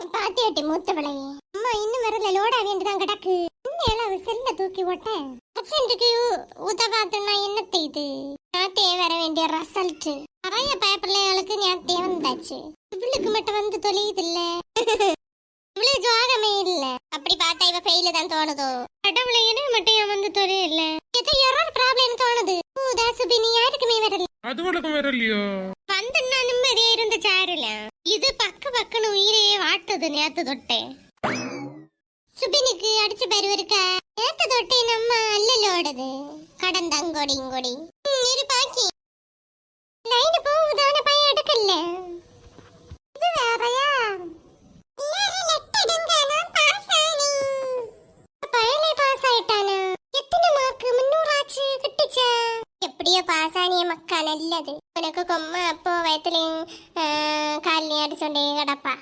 பாத்தியாட்டி மூத்த பிள்ளையே. அம்மா இன்னும் வரல லோடா வேண்டிதான் கிடக்கு. இன்னும் செல்ல தூக்கி ஓட்ட அச்சன்ட்டுக்கு உதவாதுன்னா என்னத்தை இது? நாத்தே வர வேண்டிய ரிசல்ட் நிறைய பயப்பிள்ளைகளுக்கு ஞாத்தே வந்தாச்சு. இவளுக்கு மட்டும் வந்து தொலையுது இல்ல இவளுக்கு ஜோகமே இல்ல. அப்படி பார்த்தா இவ ஃபெயில தான் தோணுதோ? கடவுளை எனக்கு மட்டும் ஏன் வந்து தொலையில்ல ஏதோ எரர் ப்ராப்ளம் தோணுது. சுபினி யாருக்குமே வரல அதுவளுக்கும் வரலையோ வந்து நிம்மதியா இருந்த சாருல இது பக்க பக்கன்னு உயிரே நேத்து தொட்டே. சுபினுக்கு அடிச்ச பேரு இருக்கா நேத்து தொட்டே நம்ம அல்லலோடது கடந்த அங்கோடி இங்கோடி இரு பாக்கி. லைன் போகுதான பையன் எடுக்கல. இது வேறயா? எல்லாரும் எப்படியோ பாஸ் ஆனிய மக்கா நல்லது. உனக்கு கொம்ம அப்போ வயத்துலையும் காலிலையும் அடிச்சோண்டே கிடப்பா.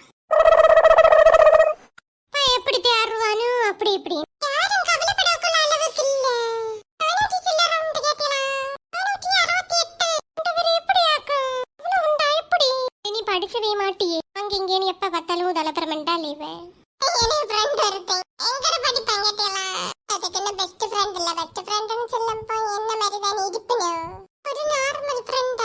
பார்த்தாலும் தலப்பரமெண்டா லீவு எனக்கு ஃப்ரெண்ட் ஒருத்தன் எங்கட படிப்பாங்க கேட்டலாம் அதுக்கு என்ன பெஸ்ட் ஃப்ரெண்ட் இல்ல பெஸ்ட் ஃப்ரெண்ட்னு சொல்லப்போ என்ன மாதிரி தான் இருப்பினும் ஒரு நார்மல் ஃப்ரெண்ட்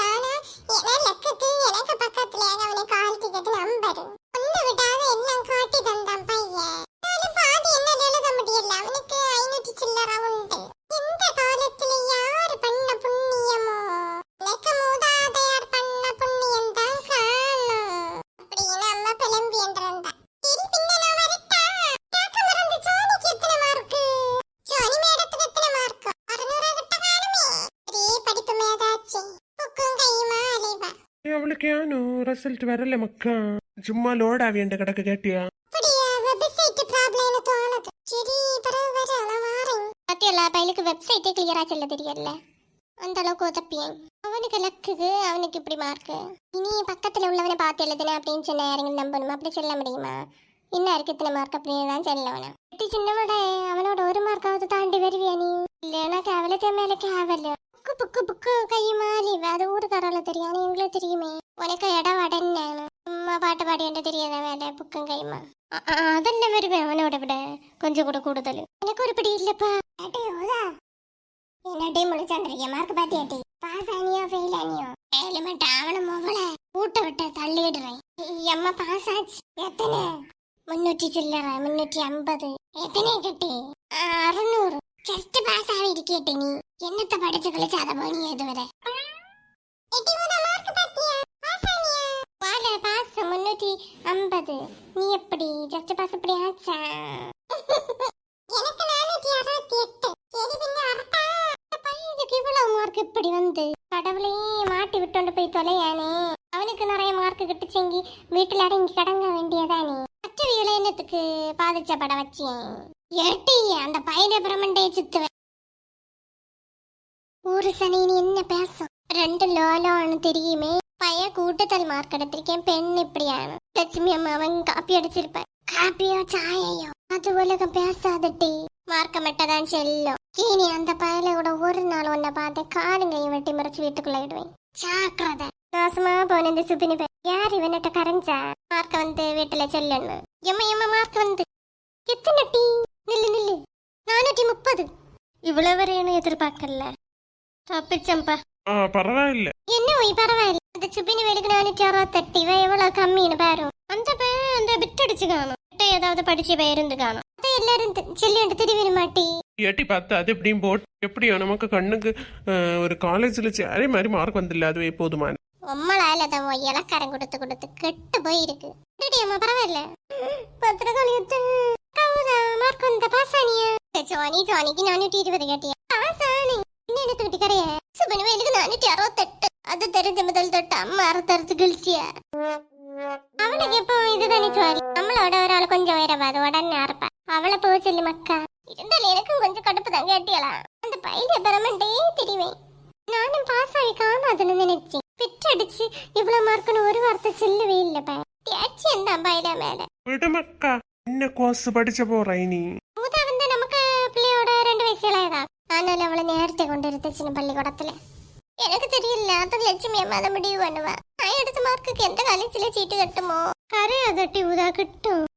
ஆவியண்ட கிடக்கு கேட்டியா? அப்படியா வெப்சைட் ப்ராப்ளம்னு தோணுது. சரி பிறகு வர நான் வாரேன். பாத்தியல்ல பையனுக்கு வெப்சைட்டே கிளியரா சொல்ல தெரியல அந்த அளவுக்கு உதப்பியேன். அவனுக்கு லக்குக்கு அவனுக்கு இப்படி மார்க்கு இனி பக்கத்துல உள்ளவனை பார்த்து எழுதுனேன் அப்படின்னு சொன்ன யாருங்க நம்பணுமா? அப்படி சொல்ல முடியுமா? இன்னும் இருக்கு இத்தனை மார்க் அப்படின்னு தான் சொல்லவனா குட்டி அவனோட ஒரு மார்க்காவது தாண்டி வருவியா நீ? இல்லைன்னா கேவலத்தையும் மேல கேவல புக்கு புக்கு புக்கு கையுமா லீவ் அது ஊருக்காரால தெரியும் ஆனா எங்களுக்கு தெரியுமே உனக்கு இடம் வடன்னு சும்மா பாட்டு பாடி என்று தெரியாத வேலை புக்கும் கையுமா அ- அ- அதெல்லாம் வருவேன் அவனோட விட கொஞ்சம் கூட கூடுதல் எனக்கு ஒரு படி இல்லப்பா என்னடி முழிச்சாண்டிருக்க மார்க் பாத்தியாட்டி பாஸ் ஆனியோ ஃபெயில் ஆனியோ ஃபெயில் மட்டும் அவன மோகல ஊட்ட விட்ட தள்ளிடுறேன் அம்மா பாஸ் ஆச்சு எத்தனை முன்னூற்றி சில்லற முன்னூற்றி ஐம்பது எத்தனை கட்டி அறுநூறு ஜஸ்ட் பாஸ் ஆகி இருக்கேட்டி நீ என்னத்த படிச்சு கழிச்சு அதை போனி எதுவரை வாழ பாஸ் முன்னூற்றி ஐம்பது. நீ எப்படி? ஜஸ்ட் பாஸ் எப்படி ஆச்சா? எனக்கு நானூற்றி அறுபத்தி எட்டு. சரி பின்ன வரட்டா. பையனுக்கு இவ்வளவு மார்க் இப்படி வந்து? கடவுளே மாட்டி விட்டோண்டு போய் தொலையானே. அவனுக்கு நிறைய மார்க் கிட்டுச்செங்கி வீட்டுல அடங்கி கடங்க வேண்டியதானே. மற்ற என்னத்துக்கு பாதிச்ச படம் வச்சேன்? எட்டி அந்த பையனை பிரமண்டே சுத்துவேன். ஒரு சனின்னு என்ன பேசும்? ரெண்டு லோலோன்னு தெரியுமே. பைய கூட்டத்தல் மார்க் எடுத்திருக்கேன். பெண் இப்படியான. லட்சுமி அம்மா அவன் காப்பி அடிச்சிருப்பேன். காப்பியோ சாயையோ அது உலகம் பேசாதட்டி. மார்க்க மட்டும் செல்லும். இனி அந்த பயல கூட ஒரு நாள் உன்னை பார்த்து காலுங்கையும் வெட்டி மறைச்சு வீட்டுக்குள்ள விடுவேன் ஜாக்கிரதை. நாசமா போன இந்த சுபினி யார் இவன்கிட்ட கரைஞ்சா? மார்க்க வந்து வீட்டுல செல்லன்னு. எம்ம எம்ம மார்க் வந்து. எத்தனை டீ? நில்லு நில்லு. நானூற்றி முப்பது. இவ்வளவு வரையும் எதிர்பார்க்கல. தப்பிச்சம்பா. பரவாயில்ல. என்ன ஒய் பரவாயில்ல? அந்த சுபினி வேலுக்கு நானூற்றி அறுபத்தெட்டு. இவ எவ்வளவு கம்மின்னு பாரு. பிட் அடிச்சு காணும். பிட்ட ஏதாவது படிச்சு இருந்து காணும். அதை எல்லாரும் செல்லிட்டு திரும்பி மாட்டி. எட்டி பார்த்து அது எப்படியும் போட்டு எப்படியோ நமக்கு கண்ணுக்கு ஒரு காலேஜில் சேரே மாதிரி மார்க் வந்தில்ல அதுவே போதுமான உம்மளால தான் இலக்காரம் கொடுத்து கொடுத்து கெட்டு போயிருக்கு. அம்மா பரவாயில்ல? பத்திரகாளி மார்க் வந்த பாசானியா ஜோனி ஜோனிக்கு நானூற்றி இருபது கேட்டியா? பாசானி என்ன எடுத்து விட்டு கரைய சுபனு வேலுக்கு நானூற்றி அறுபத்தெட்டு. அது தெரிஞ்ச முதல் தொட்டு அம்மா அறுத்தறுத்து கிழிச்சியா? அவனுக்கு எப்போ இதுதானே சோரி நம்மளோட ஒரு ஆள் கொஞ்சம் உயரவா அது உடனே அறுப்பா. அவளை போக சொல்லி மக்கா. இருந்தாலும் எனக்கும் கொஞ்சம் கடுப்பு தான் கேட்டியலா? அந்த பையில பெறமண்டே தெரிவேன். நானும் பாஸ் ஆகி காணாதுன்னு நினைச்சேன். பிச்சடிச்சு இவ்வளவு மார்க்குன்னு ஒரு வார்த்தை சொல்லவே இல்லப்பா தேச்சி அந்த பையில மேல. விடு மக்கா என்ன கோர்ஸ் படிச்ச போற நீ மூதா வந்து நமக்கு பிள்ளையோட ரெண்டு வயசுல தான் ஆனாலும் அவளை நேரத்தை கொண்டு இருந்துச்சுன்னு பள்ளிக்கூடத்துல. எனக்கு தெரியல அது லட்சுமி அம்மா அதை முடிவு பண்ணுவா நான் எடுத்த மார்க்குக்கு